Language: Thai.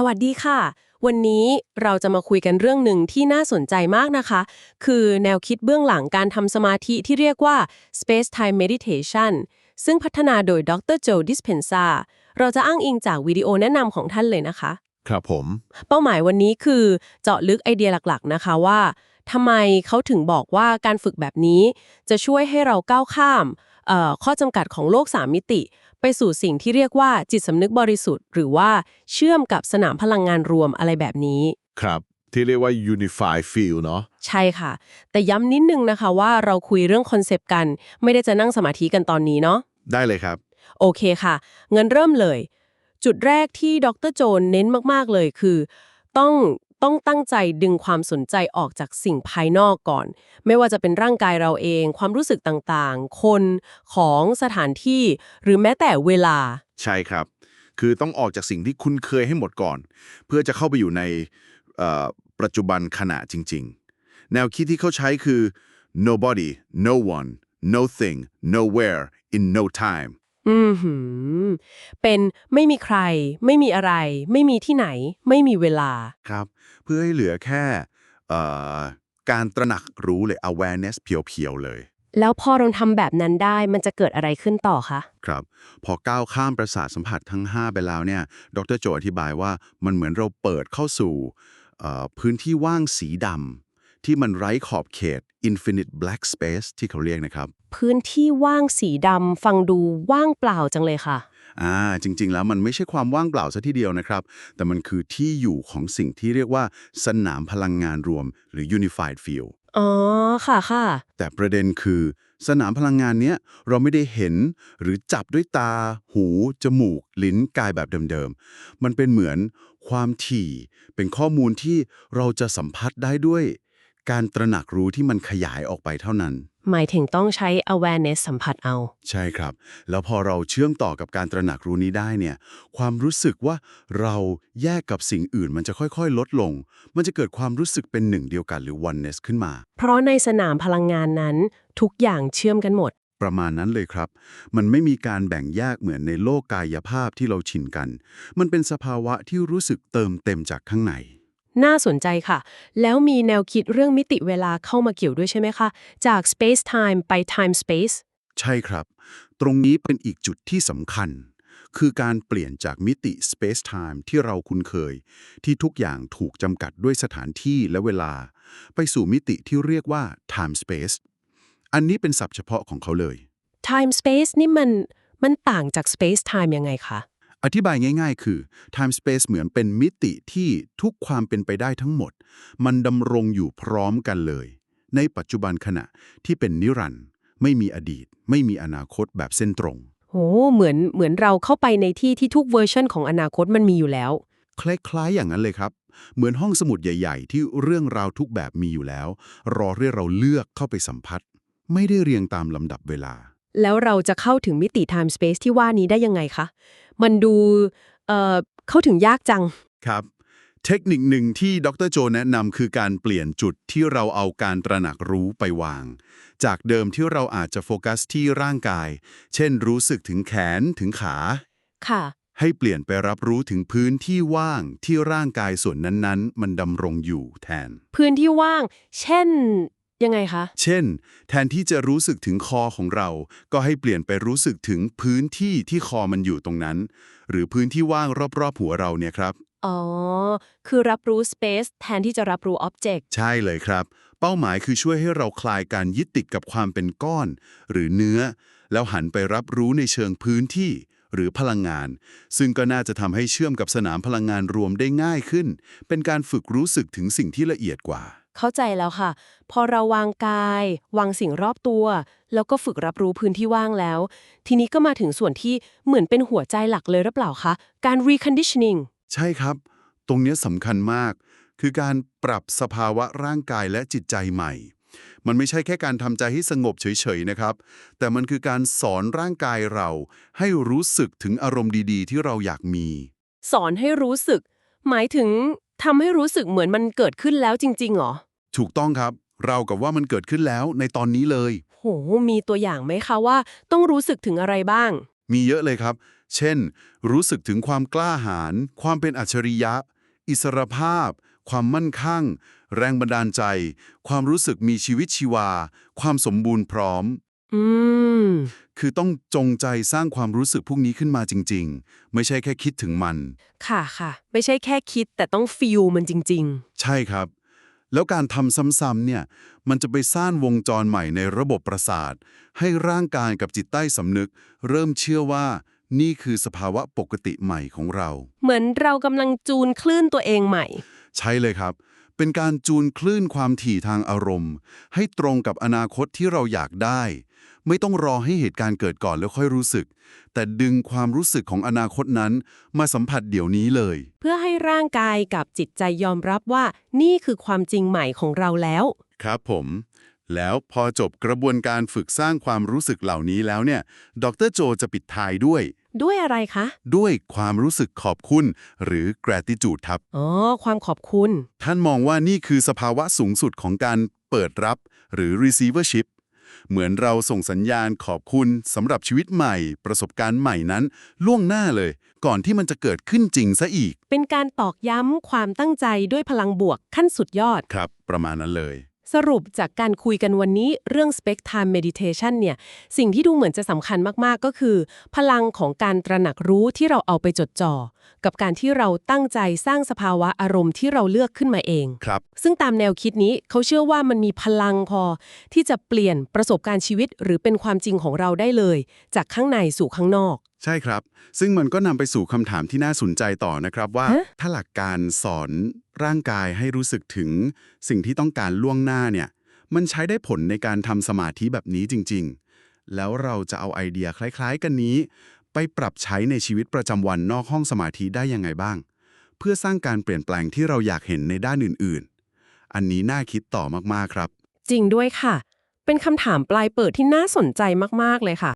สวัสดีค่ะ วันนี้เราจะมาคุยกันเรื่องหนึ่งที่น่าสนใจมากนะคะ คือแนวคิดเบื้องหลังการทำสมาธิที่เรียกว่า Space Time Meditation ซึ่งพัฒนาโดยดรโจดิสเพนซาเราจะอ้างอิงจากวิดีโอแนะนำของท่านเลยนะคะ ครับผม เป้าหมายวันนี้คือเจาะลึกไอเดียหลักๆ นะคะว่าทำไมเขาถึงบอกว่าการฝึกแบบนี้ จะช่วยให้เราก้าวข้ามเอ่อ ข้อจำกัดของโลกสามมิติ ไปสู่สิ่งที่เรียกว่าจิตสำนึกบริสุทธิ์ หรือว่าเชื่อมกับสนามพลังงานรวมอะไรแบบนี้ ครับที่เรียกว่า unify feel เนาะใช่ค่ะ แต่ย้ำนิดนึงนะคะว่าเราคุยเรื่องคอนเซปต์กัน ไม่ได้จะนั่งสมาธิกันตอนนี้เนาะได้เลยครับ โอเคค่ะ เงินเริ่มเลย จุดแรกที่ดรโจนเน้นมาก ๆ เลยคือ ต้อง ต้องตั้งใจดึงความสนใจออกจากสิ่งภายนอกก่อน ไม่ว่าจะเป็นร่างกายเราเอง ความรู้สึกต่างๆ คนของสถานที่ หรือแม้แต่เวลา ใช่ครับ คือต้องออกจากสิ่งที่คุ้นเคยให้หมดก่อน เพื่อจะเข้าไปอยู่ในปัจจุบันขณะจริง ๆ แนวคิดที่เขาใช้คือ nobody no one no thing nowhere in no time อือหือเป็นไม่มีใคร ไม่มีอะไร ไม่มีที่ไหน ไม่มีเวลา ครับ เพื่อให้เหลือแค่เอ่อการตระหนักรู้เลย awareness เพียวๆเลย แล้วพอเราทำแบบนั้นได้มันจะเกิดอะไรขึ้นต่อคะ ครับ พอก้าวข้ามประสาทสัมผัสทั้ง 5 ไปแล้วเนี่ย ดรโจอธิบายว่ามันเหมือนเราเปิดเข้าสู่เอ่อพื้นที่ว่างสีดำที่มันไร้ขอบเขต infinite black space ที่เขาเรียกนะครับ พื้นที่ว่างสีดำฟังดูว่างเปล่าจังเลยค่ะ อ่า จริง ๆ แล้วมันไม่ใช่ความว่างเปล่าซะทีเดียวนะครับ แต่มันคือที่อยู่ของสิ่งที่เรียกว่าสนามพลังงานรวม หรือ unified field อ๋อ ค่ะค่ะ แต่ประเด็นคือ สนามพลังงานเนี้ยเราไม่ได้เห็นหรือจับด้วยตา หู จมูก ลิ้นกายแบบเดิมๆ มันเป็นเหมือนความถี่ เป็นข้อมูลที่เราจะสัมผัสได้ด้วย การตระหนักรู้ที่มันขยายออกไปเท่านั้น หมายถึงต้องใช้ awareness สัมผัสเอา ใช่ครับ แล้วพอเราเชื่อมต่อกับการตระหนักรู้นี้ได้เนี่ย ความรู้สึกว่าเราแยกกับสิ่งอื่นมันจะค่อยๆ ลดลง มันจะเกิดความรู้สึกเป็นหนึ่งเดียวกันหรือ oneness ขึ้นมา เพราะในสนามพลังงานนั้น ทุกอย่างเชื่อมกันหมด ประมาณนั้นเลยครับ มันไม่มีการแบ่งแยกเหมือนในโลกกายภาพที่เราชินกัน มันเป็นสภาวะที่รู้สึกเติมเต็มจากข้างใน น่าสนใจค่ะ แล้วมีแนวคิดเรื่องมิติเวลาเข้ามาเกี่ยวด้วยใช่ไหมคะ จาก space time ไป time space ใช่ครับ ตรงนี้เป็นอีกจุดที่สำคัญ คือการเปลี่ยนจากมิติ space time ที่เราคุ้นเคย ที่ทุกอย่างถูกจำกัดด้วยสถานที่และเวลา ไปสู่มิติที่เรียกว่า time space อันนี้เป็นศัพท์เฉพาะของเขาเลย time space นี่มันมันต่างจาก space time ยังไงคะ อธิบายง่าย ๆ คือ time space เหมือนเป็นมิติที่ทุกความเป็นไปได้ทั้งหมด มันดำรงอยู่พร้อมกันเลย ในปัจจุบันขณะที่เป็นนิรันดร์ไม่มีอดีต ไม่มีอนาคตแบบเส้นตรง โห เหมือนเหมือนเราเข้าไปในที่ที่ทุกเวอร์ชันของอนาคตมันมีอยู่แล้ว คล้ายๆอย่างนั้นเลยครับ เหมือนห้องสมุดใหญ่ ๆ ที่เรื่องราวทุกแบบมีอยู่แล้ว รอให้เราเลือกเข้าไปสัมผัส ไม่ได้เรียงตามลำดับเวลา แล้วเราจะเข้าถึงมิติ time space ที่ว่านี้ได้ยังไงคะ มันดูเอ่อเข้าถึงยากจัง ครับ เทคนิคหนึ่งที่ดรโจแนะนำคือการเปลี่ยนจุดที่เราเอาการตระหนักรู้ไปวาง จากเดิมที่เราอาจจะโฟกัสที่ร่างกาย เช่น รู้สึกถึงแขนถึงขา ค่ะ ให้เปลี่ยนไปรับรู้ถึงพื้นที่ว่างที่ร่างกายส่วนนั้นๆ มันดำรงอยู่แทน พื้นที่ว่าง เช่น ยังไงคะ เช่น แทนที่จะรู้สึกถึงคอของเรา ก็ให้เปลี่ยนไปรู้สึกถึงพื้นที่ที่คอมันอยู่ตรงนั้น หรือพื้นที่ว่างรอบๆ หัวเราเนี่ยครับ อ๋อ คือรับรู้ space แทนที่จะรับรู้ object ใช่เลยครับ เป้าหมายคือช่วยให้เราคลายการยึดติดกับความเป็นก้อน หรือเนื้อ แล้วหันไปรับรู้ในเชิงพื้นที่ หรือพลังงาน ซึ่งก็น่าจะทำให้เชื่อมกับสนามพลังงานรวมได้ง่ายขึ้น เป็นการฝึกรู้สึกถึงสิ่งที่ละเอียดกว่า เข้าใจแล้วค่ะ พอเราวางกาย วางสิ่งรอบตัว แล้วก็ฝึกรับรู้พื้นที่ว่างแล้ว ทีนี้ก็มาถึงส่วนที่เหมือนเป็นหัวใจหลักเลยหรือเปล่าคะ การ reconditioning ใช่ครับ ตรงเนี้ยสำคัญมาก คือการปรับสภาวะร่างกายและจิตใจใหม่ มันไม่ใช่แค่การทำใจให้สงบเฉยๆนะครับ แต่มันคือการสอนร่างกายเรา ให้รู้สึกถึงอารมณ์ดีๆ ที่เราอยากมี สอนให้รู้สึก หมายถึงทำให้รู้สึกเหมือนมันเกิดขึ้นแล้วจริงๆเหรอ ถูกต้องครับ เรากับว่ามันเกิดขึ้นแล้วในตอนนี้เลย โห มีตัวอย่างไหมคะว่าต้องรู้สึกถึงอะไรบ้าง มีเยอะเลยครับ เช่น รู้สึกถึงความกล้าหาญ ความเป็นอัจฉริยะ อิสรภาพ ความมั่นคงแรงบันดาลใจ ความรู้สึกมีชีวิตชีวา ความสมบูรณ์พร้อม อืม คือต้องจงใจสร้างความรู้สึกพวกนี้ขึ้นมาจริง ๆ ไม่ใช่แค่คิดถึงมัน ค่ะค่ะ ไม่ใช่แค่คิดแต่ต้องฟีลมันจริงใช่ครับ แล้วการทำซ้ำๆเนี่ย มันจะไปสร้างวงจรใหม่ในระบบประสาท ให้ร่างกายกับจิตใต้สำนึก เริ่มเชื่อว่า นี่คือสภาวะปกติใหม่ของเราๆเหมือนเรากำลังจูนคลื่นตัวเองใหม่ ใช่เลยครับ เป็นการจูนคลื่นความถี่ทางอารมณ์ ให้ตรงกับอนาคตที่เราอยากได้ ไม่ต้องรอให้เหตุการณ์เกิดก่อนแล้วค่อยรู้สึก แต่ดึงความรู้สึกของอนาคตนั้น มาสัมผัสเดี๋ยวนี้เลย เพื่อให้ร่างกายกับจิตใจยอมรับว่า นี่คือความจริงใหม่ของเราแล้ว ครับผม แล้วพอจบกระบวนการฝึกสร้างความรู้สึกเหล่านี้แล้วเนี่ย ดรโจจะปิดท้ายด้วย ด้วยอะไรคะ ด้วยความรู้สึกขอบคุณ หรือ gratitude ครับ อ๋อ ความขอบคุณ ท่านมองว่านี่คือสภาวะสูงสุดของการเปิดรับหรือ receivership เหมือนเราส่งสัญญาณขอบคุณสำหรับชีวิตใหม่ ประสบการณ์ใหม่นั้น ล่วงหน้าเลย ก่อนที่มันจะเกิดขึ้นจริงซะอีก เป็นการตอกย้ำความตั้งใจด้วยพลังบวกขั้นสุดยอด ครับ ประมาณนั้นเลย สรุปจากการคุยกันวันนี้เรื่อง Spec Time Meditation เนี่ย สิ่งที่ดูเหมือนจะสำคัญมาก ๆ ก็คือ พลังของการตระหนักรู้ที่เราเอาไปจดจ่อ กับการที่เราตั้งใจสร้างสภาวะอารมณ์ที่เราเลือกขึ้นมาเอง ครับ ซึ่งตามแนวคิดนี้เขาเชื่อว่ามันมีพลังพอ ที่จะเปลี่ยนประสบการณ์ชีวิตหรือเป็นความจริงของเราได้เลย จากข้างในสู่ข้างนอก ใช่ครับ ซึ่งมันก็นำไปสู่คำถามที่น่าสนใจต่อนะครับว่าฮะถ้าหลักการสอนร่างกายให้รู้สึกถึงสิ่งที่ต้องการล่วงหน้าเนี่ย มันใช้ได้ผลในการทำสมาธิแบบนี้จริง ๆ แล้วเราจะเอาไอเดียคล้าย ๆ กันนี้ ไปปรับใช้ในชีวิตประจำวันนอกห้องสมาธิได้ยังไงบ้าง เพื่อสร้างการเปลี่ยนแปลงที่เราอยากเห็นในด้านอื่น ๆ อันนี้น่าคิดต่อมากๆครับ จริงด้วยค่ะ เป็นคำถามปลายเปิดที่น่าสนใจมากๆเลยค่ะ